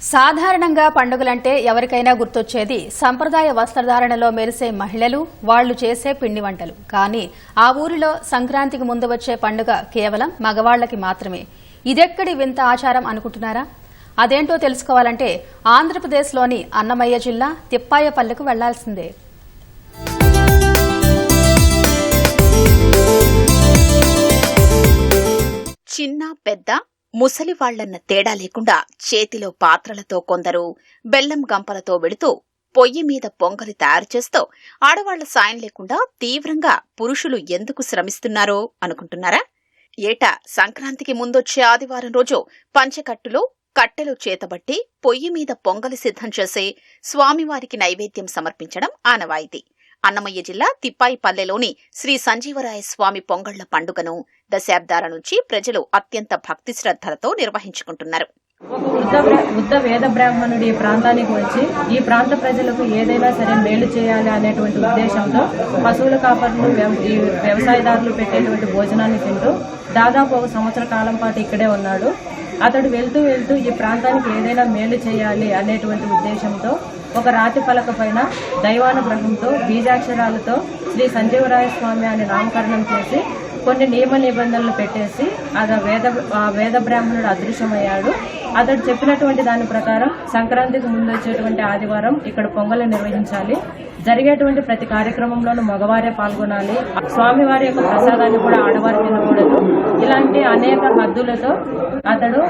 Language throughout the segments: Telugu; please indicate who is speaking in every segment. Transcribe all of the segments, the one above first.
Speaker 1: సాధారణంగా పండుగలంటే ఎవరికైనా గుర్తొచ్చేది సంప్రదాయ వస్త్రధారణలో మెరిసే మహిళలు వాళ్ళు చేసే పిండి వంటలు. కానీ ఆ ఊరిలో సంక్రాంతికి ముందు వచ్చే పండుగ కేవలం మగవాళ్ళకి మాత్రమే. ఇదెక్కడి వింత ఆచారం అనుకుంటున్నారా? అదేంటో తెలుసుకోవాలంటే ఆంధ్రప్రదేశ్లోని అన్నమయ్య జిల్లా తిప్పాయపల్లెకు వెళ్ళాల్సిందే.
Speaker 2: చిన్న పెద్ద ముసలివాళ్ళన్న తేడా లేకుండా చేతిలో పాత్రలతో కొందరు బెల్లం గంపలతో వెళుతూ పొయ్యి మీద పొంగలి తయారు చేస్తూ ఆడవాళ్ళ సాయం లేకుండా తీవ్రంగా పురుషులు ఎందుకు శ్రమిస్తున్నారో అనుకుంటున్నారా? ఏటా సంక్రాంతికి ముందొచ్చే ఆదివారం రోజు పంచకట్టులో కట్టెలు చేతబట్టి పొయ్యి మీద పొంగలి సిద్ధం చేసి స్వామివారికి నైవేద్యం సమర్పించడం ఆనవాయితీ. అన్నమయ్య జిల్లా తిప్పాయిపల్లెలోని శ్రీ సంజీవరాయ స్వామి పొంగళ్ళ పండుగను దశాబ్దాల నుంచి ప్రజలు అత్యంత భక్తి శ్రద్ధలతో నిర్వహించుకుంటున్నారు.
Speaker 3: ఒక వృద్ధ వృద్ధ వేద బ్రాహ్మణుడు ఈ ప్రాంతానికి వచ్చి ఈ ప్రాంత ప్రజలకు ఏదైనా సరే మేలు చేయాలి అనేటువంటి ఉద్దేశంతో పశువుల కాపర్లు ఈ వ్యవసాయదారులు పెట్టేటువంటి భోజనాన్ని తింటూ దాదాపు ఒక సంవత్సర కాలం పాటు ఇక్కడే ఉన్నాడు. అతడు వెళ్తూ వెళ్తూ ఈ ప్రాంతానికి ఏదైనా మేలు చేయాలి అనేటువంటి ఉద్దేశంతో ఒక రాతి పలక పైన దైవానుగ్రహంతో బీజాక్షరాలతో శ్రీ సంజీవరాయ స్వామి అని నామకరణం చేసి కొన్ని నియమ నిబంధనలు పెట్టేసి అది వేద వేద బ్రాహ్మణుడు అదృశ్యమయ్యాడు. అతడు చెప్పినటువంటి దాని ప్రకారం సంక్రాంతికి ముందు వచ్చేటువంటి ఆదివారం ఇక్కడ పొంగలు నిర్వహించాలి. జరిగేటువంటి ప్రతి కార్యక్రమంలోనూ మగవారే పాల్గొనాలి. స్వామివారి యొక్క ప్రసాదాన్ని కూడా ఆడవారు తినకూడదు ఇలాంటి అనేక హద్దులతో అతడు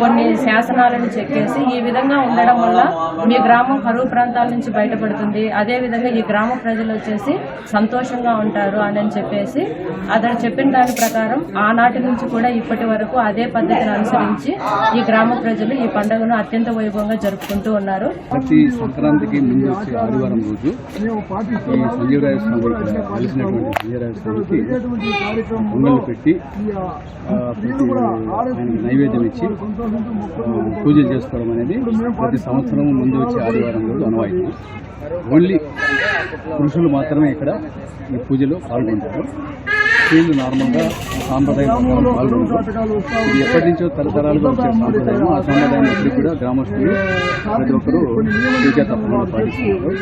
Speaker 3: కొన్ని శాసనాలను చెక్కేసి ఈ విధంగా ఉండడం వల్ల మీ గ్రామం కరువు ప్రాంతాల నుంచి బయటపడుతుంది. అదే విధంగా ఈ గ్రామ ప్రజలు వచ్చేసి సంతోషంగా ఉంటారు అని అని చెప్పేసి అతడు చెప్పిన దాని ప్రకారం ఆనాటి నుంచి కూడా ఇప్పటి వరకు అదే పద్ధతిని అనుసరించి ఈ గ్రామ ప్రజలు ఈ పండుగను అత్యంత వైభవంగా జరుపుకుంటూ ఉన్నారు.
Speaker 4: ప్రతి సంక్రాంతికి ముందు వచ్చే ఆదివారం రోజు ఈ సంజీవరాయ స్వామి కలిసినటువంటి సంజీవరాయ స్వామికి పొంగళ్ళు పెట్టి ఆయనకి నైవేద్యం ఇచ్చి పూజలు చేసుకోవడం అనేది ప్రతి సంవత్సరం ముందు వచ్చే ఆదివారం రోజు అనవాయితీ ఓన్లీ పురుషులు మాత్రమే ఇక్కడ ఈ పూజలో పాల్గొంటారు. స్త్రీలు నార్మల్గా సాంప్రదాయ ప్రకారం పాల్గొంటారు. ఇది ఎప్పటి నుంచో తరతరాలుగా వచ్చే సాంప్రదాయం ఆ సాంప్రదాయం ఎప్పటికీ కూడా గ్రామస్తులు ప్రతి ఒక్కరూ తప్పకుండా పాటిస్తున్నారు.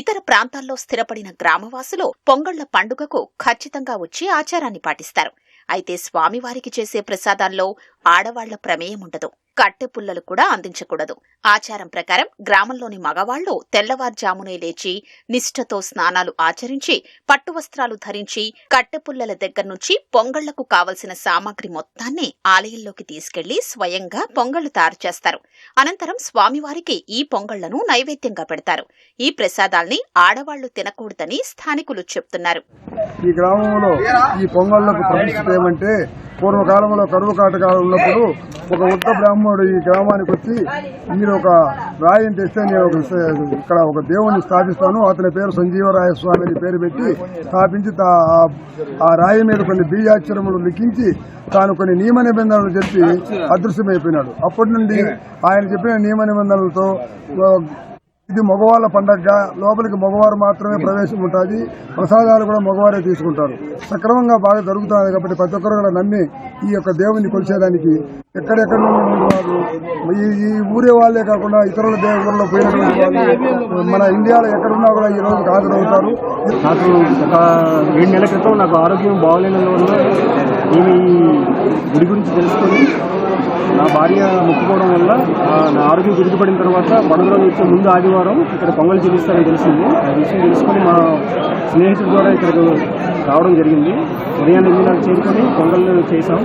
Speaker 2: ఇతర ప్రాంతాల్లో స్థిరపడిన గ్రామవాసులు పొంగళ్ళ పండుగకు ఖచ్చితంగా వచ్చి ఆచారాన్ని పాటిస్తారు. అయితే స్వామివారికి చేసే ప్రసాదాల్లో ఆడవాళ్ళ ప్రమేయం ఉండదు. కట్టెపుల్లలు కూడా అందించకూడదు. ఆచారం ప్రకారం గ్రామంలోని మగవాళ్ళు తెల్లవారుజామునే లేచి నిష్ఠతో స్నానాలు ఆచరించి పట్టు వస్త్రాలు ధరించి కట్టె పుల్లల దగ్గర నుంచి పొంగళ్ళకు కావలసిన సామాగ్రి మొత్తాన్ని ఆలయంలోకి తీసుకెళ్ళి స్వయంగా పొంగళ్ళు తయారు చేస్తారు. అనంతరం స్వామివారికి ఈ పొంగళ్ళను నైవేద్యంగా పెడతారు. ఈ ప్రసాదాల్ని ఆడవాళ్ళు తినకూడదని స్థానికులు చెప్తున్నారు.
Speaker 5: ఈ గ్రామంలో ఈ పొంగళ్ళకు ఏమంటే పూర్వకాలంలో కరువు కాటకాలు ఉన్నప్పుడు ఒక ఉత్త బ్రాహ్మణుడు ఈ గ్రామానికి వచ్చి మీరు ఒక రాయిని తెస్తే నేను ఒక ఇక్కడ ఒక దేవుణ్ణి స్థాపిస్తాను. అతని పేరు సంజీవరాయ స్వామి అని పేరు పెట్టి స్థాపించి తా- ఆ- రాయి మీద కొన్ని బీజాక్షరములు లిఖించి తాను కొన్ని నియమ నిబంధనలు చెప్పి అదృశ్యమైపోయినాడు. అప్పటి నుండి ఆయన చెప్పిన నియమ నిబంధనలతో ఇది మగవాళ్ళ పండగ. లోపలికి మగవారు మాత్రమే ప్రవేశం ఉంటుంది. ప్రసాదాలు కూడా మగవారే తీసుకుంటారు. సక్రమంగా బాగా జరుగుతుంది కాబట్టి ప్రతి ఒక్కరు కూడా నమ్మి ఈ యొక్క దేవుని కొలిచేదానికి ఎక్కడెక్కడ వారు ఈ ఈ ఊరే వాళ్ళే కాకుండా ఇతరుల దేవుళ్ళలో పోయినటువంటి వాళ్ళు మన ఇండియాలో ఎక్కడున్నా కూడా ఈ రోజు హాజరవుతారు.
Speaker 6: నాకు ఒక రెండు నెలల క్రితం నాకు ఆరోగ్యం బాగోలేనందువల్ల నేను ఈ గుడి గురించి తెలుసుకొని నా భార్య మొక్కుకోవడం వల్ల నా ఆరోగ్యం గుర్తుపడిన తర్వాత పండుగలో వచ్చే ముందు ఆదివారం ఇక్కడ పొంగల్ చెల్లిస్తారని తెలిసింది. ఆ విషయం తెలుసుకొని మా స్నేహితుల ద్వారా ఇక్కడికి రావడం జరిగింది. ఉదయాన్నే ఎనిమిది చేరుకొని పొంగల్ చేసాం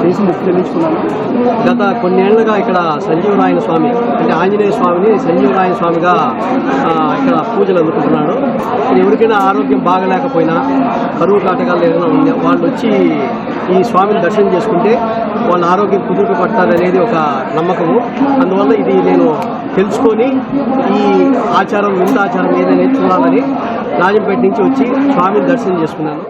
Speaker 6: చేసి ముక్కు చెల్లించుకున్నాము
Speaker 7: గత కొన్నేళ్ళుగా ఇక్కడ సంజీవరాయన స్వామి అంటే ఆంజనేయ స్వామిని సంజీవరాయన స్వామిగా ఇక్కడ పూజలు అందుకుంటున్నాడు. ఎవరికైనా ఆరోగ్యం బాగలేకపోయినా కరువు కాటకాలు ఏదైనా ఉంది వాళ్ళు వచ్చి ఈ స్వామిని దర్శనం చేసుకుంటే వాళ్ళ ఆరోగ్యం కుదురు పడతారనేది ఒక నమ్మకము. అందువల్ల ఇది నేను తెలుసుకొని ఈ ఆచారం వింత ఆచారం ఏదైనా చూడాలని రాజంపేట నుంచి వచ్చి స్వామిని దర్శనం చేసుకున్నాను.